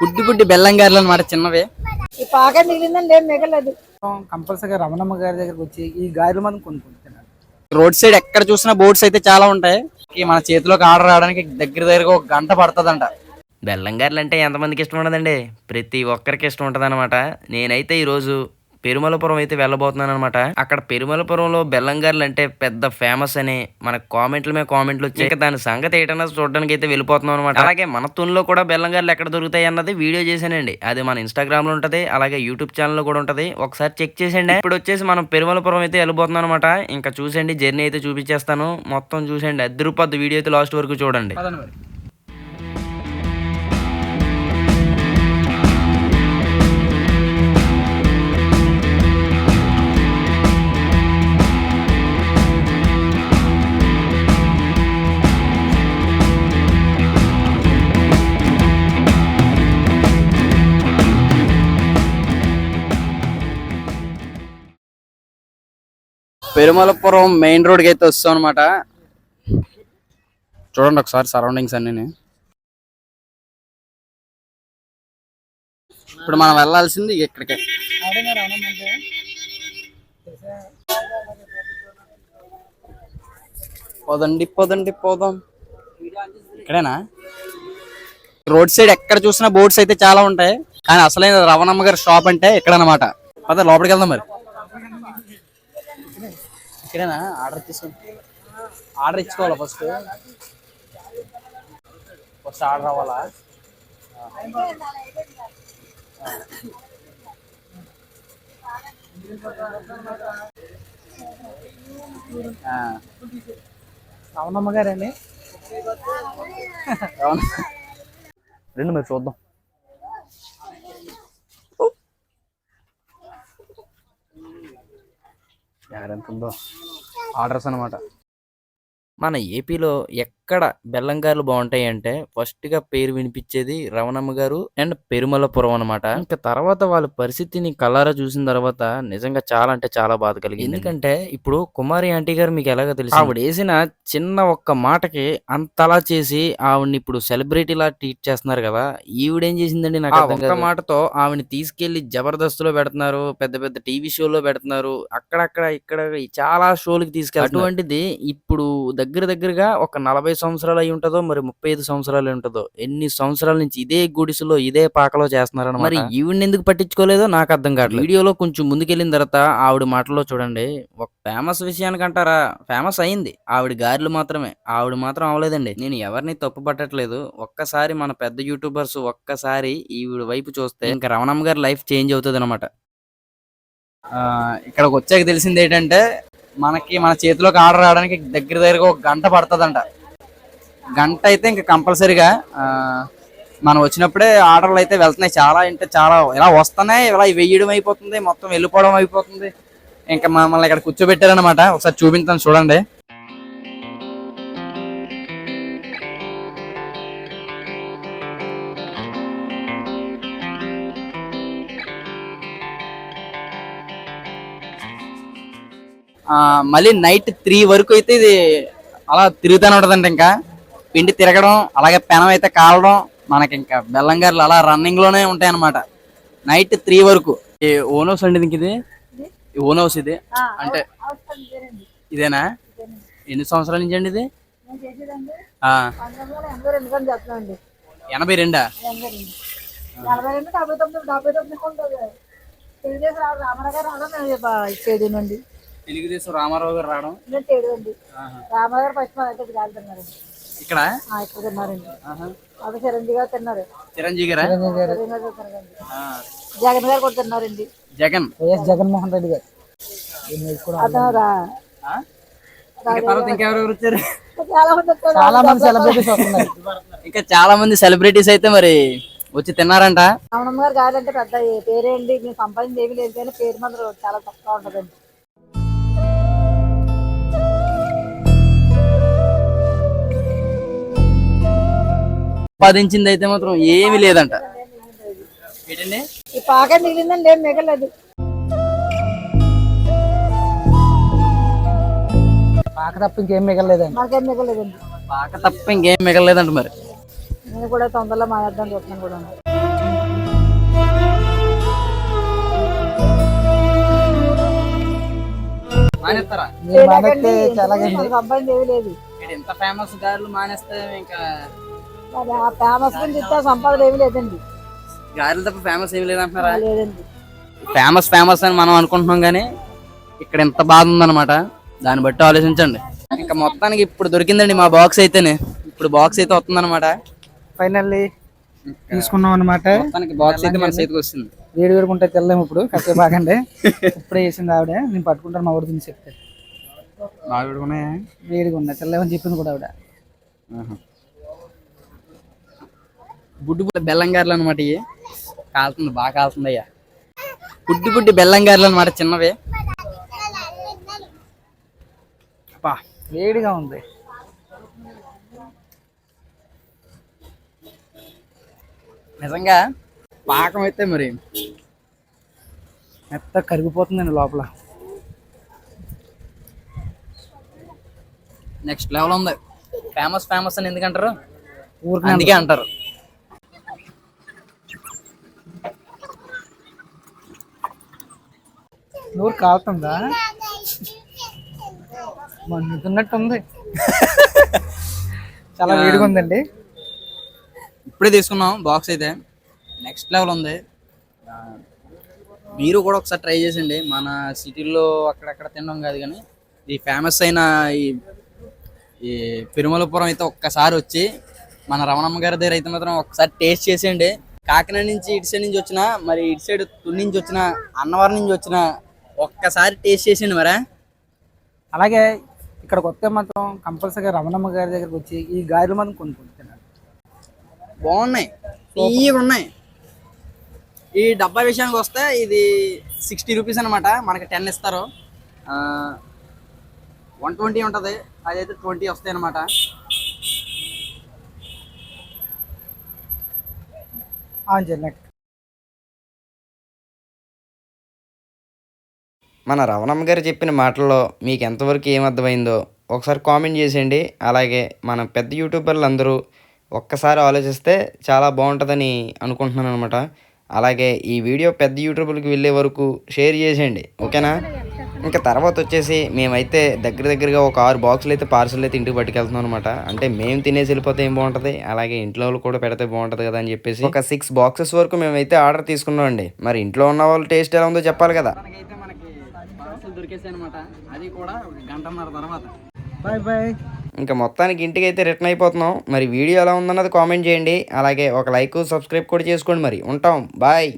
బుడ్డి బుడ్డి బెల్లం గారెలు అనమాట చిన్నవి. ఈ పాక మిగిలిందండి ఏం మిగలేదు. కంపల్సరీగా రమణమ్మ గారి దగ్గరకు వచ్చి ఈ గారెలు మనం కొనుక్కుంటున్నాను రోడ్ సైడ్ ఎక్కడ చూసినా బోర్డ్స్ అయితే చాలా ఉంటాయి. ఈ మన చేతిలోకి ఆర్డర్ రావడానికి దగ్గర దగ్గరగా ఒక గంట పడుతుందంట. బెల్లం గారెలు అంటే ఎంతమందికి ఇష్టం ఉండదండి? ప్రతి ఒక్కరికి ఇష్టం ఉంటుంది అనమాట నేనైతే ఈరోజు పెరుమలపురం అయితే వెళ్ళబోతున్నాను అనమాట అక్కడ పెరుమలపురంలో బెల్లంగారులు అంటే పెద్ద ఫేమస్ అని మన కామెంట్ల మీద కామెంట్లు వచ్చాయి. దాని సంగతి ఏంటన్నా చూడడానికి అయితే వెళ్ళిపోతున్నాం అనమాట అలాగే మన తునిలో కూడా బెల్లంగారులు ఎక్కడ దొరుకుతాయి అన్నది వీడియో చేశానండి. అది మన ఇన్స్టాగ్రామ్లో ఉంటది అలాగే యూట్యూబ్ ఛానల్లో కూడా ఉంటది. ఒకసారి చెక్ చేసేయండి. ఇప్పుడు వచ్చేసి మనం పెరుమలపురం అయితే వెళ్ళిపోతున్నాం అనమాట ఇంకా చూసండి జర్నీ అయితే చూపించేస్తాను. మొత్తం చూసండి అద్దరుపద్దు వీడియో అయితే లాస్ట్ వరకు చూడండి. పెరుమలపురం మెయిన్ రోడ్కి అయితే వస్తాం అనమాట చూడండి ఒకసారి సరౌండింగ్స్ అన్ని. ఇప్పుడు మనం వెళ్ళాల్సింది ఇక్కడికే. పోదండి పోదండి పోదాం. ఇక్కడేనా? రోడ్ సైడ్ ఎక్కడ చూసినా బోర్డ్స్ అయితే చాలా ఉంటాయి. కానీ అసలైన రవణమ్మ గారి షాప్ అంటే ఇక్కడ అనమాట పద లోపలికి వెళ్దాం మరి. ఇక్కడేనా ఆర్డర్ తీసుకుని ఆర్డర్ ఇచ్చుకోవాలా ఫస్ట్? ఫస్ట్ ఆర్డర్ అవ్వాలా ఆ. రమణమ్మ గారండి? అవును. రెండు మరి చూద్దాం. ఎంత ఉందో ఆర్డర్స్ అనమాట మన ఏపీలో ఎక్కడ బెల్లం గారెలు బాగుంటాయి అంటే ఫస్ట్గా పేరు వినిపించేది రవణమ్మ గారు అండ్ పెరుమలపురం అన్నమాట. ఇంకా తర్వాత వాళ్ళ పరిస్థితిని కలారా చూసిన తర్వాత నిజంగా చాలా అంటే చాలా బాధ కలిగింది ఎందుకంటే ఇప్పుడు కుమారి ఆంటీ గారు మీకు ఎలాగో తెలుసు ఆవిడ వేసిన చిన్న ఒక్క మాటకి అంతలా చేసి ఆవిడని ఇప్పుడు సెలబ్రిటీ లా ట్రీట్ చేస్తున్నారు కదా ఈవిడేం చేసిందండి నాకు ఒక్క మాటతో ఆవిడని తీసుకెళ్ళి జబర్దస్త్లో పెడుతున్నారు పెద్ద పెద్ద టీవీ షోలో పెడుతున్నారు అక్కడక్కడ ఇక్కడ చాలా షోలకి తీసుకెళ్తారు అటువంటిది ఇప్పుడు దగ్గర దగ్గరగా ఒక నలభై సంవత్సరాలు అయి ఉంటుందో మరి ముప్పై ఐదు సంవత్సరాలు ఉంటుందో ఎన్ని సంవత్సరాల నుంచి ఇదే గుడిసెలో ఇదే పాకలో చేస్తున్నారు మరి ఈవిడ్ని ఎందుకు పట్టించుకోలేదో నాకు అర్థం కావట్లేదు. వీడియోలో కొంచెం ముందుకెళ్ళిన తర్వాత ఆవిడ మాటలో చూడండి ఒక ఫేమస్ విషయానికి అంటారా? ఫేమస్ అయింది. ఆవిడ గారెలు మాత్రమే. ఆవిడ మాత్రం అవలేదండి నేను ఎవరిని తప్పు పట్టట్లేదు. ఒక్కసారి మన పెద్ద యూట్యూబర్స్ ఒక్కసారి ఈవిడ వైపు చూస్తే ఇంకా రమణమ్మ గారి లైఫ్ చేంజ్ అవుతుంది అనమాట ఇక్కడికి వచ్చాక తెలిసింది ఏంటంటే మనకి మన చేతిలోకి ఆర్డర్ రావడానికి దగ్గర దగ్గరగా ఒక గంట పడుతుందంట. గంట అయితే ఇంకా కంపల్సరీగా మనం వచ్చినప్పుడే ఆర్డర్లు అయితే వెళ్తున్నాయి. చాలా అంటే చాలా ఇలా వస్తున్నాయి ఇలా వెయ్యడం అయిపోతుంది మొత్తం వెళ్ళిపోవడం అయిపోతుంది. ఇంకా మమ్మల్ని ఇక్కడ కూర్చోబెట్టారనమాట ఒకసారి చూపించాను చూడండి. మళ్ళీ నైట్ త్రీ వరకు అయితే ఇది అలా తిరుగుతూనే ఉంటుందండి ఇంకా. పిండి తిరగడం అలాగే పెనం అయితే కాలడం మనకి ఇంకా బెల్లం గారెలు అలా రన్నింగ్లోనే ఉంటాయి అనమాట నైట్ త్రీ వరకు. ఈ ఓన్ హౌస్ అండి దీనికి ఇది? ఓన్ హౌస్ ఇది? అంటే ఇదేనా? ఎన్ని సంవత్సరాల నుంచి అండి ఇది? ఎనభై రెండు తెలుగుదేశం రావు రామారావు గారు రావడం రామారావు గారు రావడం? ఇక్కడ? ఇక్కడ తిన్నారండి. అది చిరంజీవి గారు తిన్నారు. చిరంజీవి గారా? చిరంజీవి గారు. తిన్నారండి ఆ, జగన్ గారు కూడా తిన్నారండి. జగన్? వైఎస్ జగన్మోహన్ రెడ్డి గారు. తర్వాత ఇంకెవరెవరు చాలా మంది వచ్చారు. చాలా మంది సెలబ్రిటీస్ వస్తున్నారు. ఇంకా చాలా మంది సెలబ్రిటీస్ అయితే మరి వచ్చి తిన్నారంట. రామణమ్మ గారు కాదంటే పెద్ద పేరేంటి? మేము సంపాదించి ఏమీ లేదు కానీ పేరు మాత్రం చాలా తక్కువ ఉంటుందండి. సంపాదించింది అయితే మాత్రం ఏమి లేదంట. ఈ పాక మిగిలిందండి ఏం మిగలదు. పాక తప్ప ఇంకేం మిగలలేదండి. మాకేం మిగలలేదండి. పాక తప్ప ఇంకేం మిగలలేదంట మరి. నేను కూడా తొందరలో మానేద్దాం చూస్తున్నాను కూడా. మానేస్తారా? మీరు మానేస్తే చాలాగండి. మనకు ఏమీ లేదు. ఇంత ఫేమస్ గారు మానేస్తే ఇంకా ఫేమస్ సంపాదన ఏమీ లేదండి. గారెలు తప్ప ఫేమస్ ఏమి లేదంటున్నారా? లేదండి. ఫేమస్ ఫేమస్ అని మనం అనుకుంటున్నాం కానీ ఇక్కడ ఎంత బాధ ఉందన్నమాట. దాన్ని బట్టి ఆలోచించండి. ఇంకా మొత్తానికి ఇప్పుడు దొరికిందండి మా బాక్స్ అయితేనే. ఇప్పుడు బాక్స్ అయితే వస్తుందన్నమాట. ఫైనల్లీ తీసుకున్నాం అనమాట మొత్తానికి బాక్స్ అయితే మన చేతికి వస్తుంది. వేడి వేడిగా ఉంటే తెల్లేము ఇప్పుడు కాసేపు బాగండి. ఇప్పుడే వేసింది ఆవిడ. నేను పట్టుకుంటాను మా ఊరి చెప్తే బాగా ఉన్నాయా వేడిగా ఉన్నాయి తెల్లేమని చెప్పింది కూడా ఆవిడ. బుడ్డి బుడ్డి బెల్లం గారెలు అనమాట ఇవి కాలుతుంది బాగా కాలుతుంది అయ్యా. బుడ్డి బుడ్డి బెల్లం గారెలు అనమాట చిన్నవి. అబ్బా వేడిగా ఉంది. నిజంగా పాకం అయితే మరి మెత్త కరిగిపోతుందండి లోపల. నెక్స్ట్ లెవెల్ ఉంది. ఫేమస్ ఫేమస్ అని ఎందుకంటారు? ఊరికి అందుకే అంటారు. నూరు కాలుతుందా? మండుతున్నట్టు ఉంది చాలా వేడిగా ఉందండి. ఇప్పుడే తీసుకున్నాం బాక్స్ అయితే. నెక్స్ట్ లెవెల్ ఉంది. మీరు కూడా ఒకసారి ట్రై చేసండి. మన సిటీల్లో అక్కడక్కడ తినడం కాదు కానీ ఈ ఫేమస్ అయిన ఈ ఈ పెరుమలపురం అయితే ఒక్కసారి వచ్చి మన రమణమ్మ గారి దగ్గర అయితే మాత్రం ఒకసారి టేస్ట్ చేసేయండి. కాకినాడ నుంచి ఇటు సైడ్ నుంచి వచ్చిన మరి ఇటు సైడ్ తుని నుంచి వచ్చిన అన్నవరం నుంచి వచ్చిన ఒక్కసారి టేస్ట్ చేసేయండి మరా? అలాగే ఇక్కడికి వస్తే మాత్రం కంపల్సరీగా రమణమ్మ గారి దగ్గరికి వచ్చి ఈ గారెలు మాత్రం కొనుక్కుంటున్నాను బాగున్నాయి. తీయగా ఉన్నాయి. ఈ డబ్బా విషయానికి వస్తే ఇది సిక్స్టీ రూపీస్ అనమాట మనకి టెన్ ఇస్తారు. వన్ ట్వంటీ ఉంటుంది. అదైతే ట్వంటీ వస్తాయి అనమాట నెక్స్ట్ మన రవణమ్మ గారు చెప్పిన మాటల్లో మీకు ఎంతవరకు ఏమర్థమైందో ఒకసారి కామెంట్ చేసేయండి. అలాగే మన పెద్ద యూట్యూబర్లు అందరూ ఒక్కసారి ఆలోచిస్తే చాలా బాగుంటుందని అనుకుంటున్నాను అనమాట అలాగే ఈ వీడియో పెద్ద యూట్యూబర్కి వెళ్ళే వరకు షేర్ చేసేయండి. ఓకేనా? ఇంకా తర్వాత వచ్చేసి మేమైతే దగ్గర దగ్గరగా ఒక ఆరు బాక్సులు అయితే పార్సల్ అయితే ఇంటికి పట్టుకెళ్తున్నాం అనమాట అంటే మేము తినేసి వెళ్ళిపోతే ఏం బాగుంటుంది? అలాగే ఇంట్లో వాళ్ళు కూడా పెడితే బాగుంటుంది కదా అని చెప్పేసి ఒక సిక్స్ బాక్సెస్ వరకు మేమైతే ఆర్డర్ తీసుకున్నాం అండి మరి ఇంట్లో ఉన్న వాళ్ళు టేస్ట్ ఎలా ఉందో చెప్పాలి కదా. దొరికేసాయి అనమాట అది కూడా గంటన్నర తర్వాత. బాయ్ బాయ్ ఇంకా మొత్తానికి ఇంటికి అయితే రిటర్న్ అయిపోతున్నాం. మరి వీడియో ఎలా ఉందన్నది కామెంట్ చేయండి. అలాగే ఒక లైక్ సబ్స్క్రైబ్ కూడా చేసుకోండి మరి. ఉంటాం. బాయ్